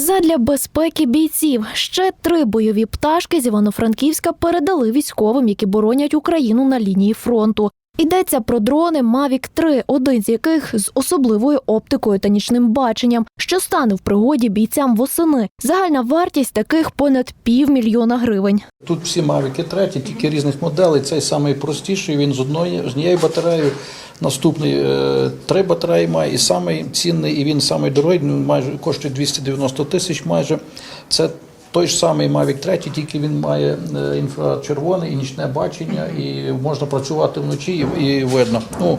Задля безпеки бійців ще три бойові пташки з Івано-Франківська передали військовим, які боронять Україну на лінії фронту. Йдеться про дрони Mavic 3, один з яких з особливою оптикою та нічним баченням, що стане в пригоді бійцям восени. Загальна вартість таких понад півмільйона гривень. Тут всі мавіки треті, тільки різних моделей. Цей самий простіший, він з одної з однією батареєю. Наступний е, три батареї має, і самий цінний, і він самий дорогий, майже коштує 290 тисяч майже. Це той ж самий Mavic 3, тільки він має е, інфрачервоне і нічне бачення, і можна працювати вночі і, видно. Ну,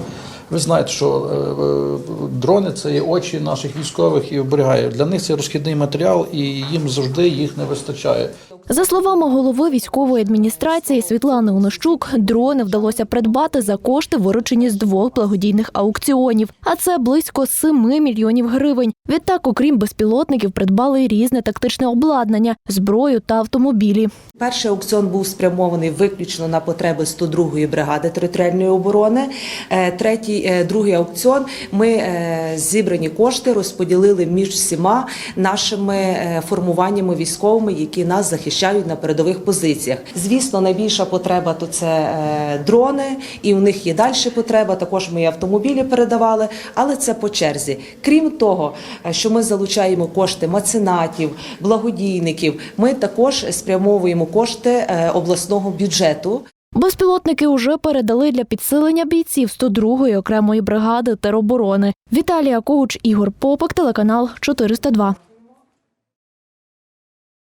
ви знаєте, що е, е, дрони це очі наших військових і оберігає. Для них це розхідний матеріал, і їм завжди їх не вистачає. За словами голови військової адміністрації Світлани Онощук, дрони вдалося придбати за кошти, виручені з двох благодійних аукціонів, а це близько 7 мільйонів гривень. Відтак, окрім безпілотників, придбали різне тактичне обладнання, зброю та автомобілі. Перший аукціон був спрямований виключно на потреби 102-ї бригади територіальної оборони. Е, Третій, е, другий аукціон ми е, зібрані кошти розподілили між всіма нашими формуваннями військовими, які нас захищають на передових позиціях. Звісно, найбільша потреба то це е, дрони, і у них є далі потреба. Також ми і автомобілі передавали, але це по черзі. Крім того, е, що ми залучаємо кошти меценатів, благодійників. Ми також спрямовуємо кошти е, обласного бюджету. Безпілотники уже передали для підсилення бійців 102-ї окремої бригади тероборони. Віталія Коуч, Ігор Попик, телеканал 402.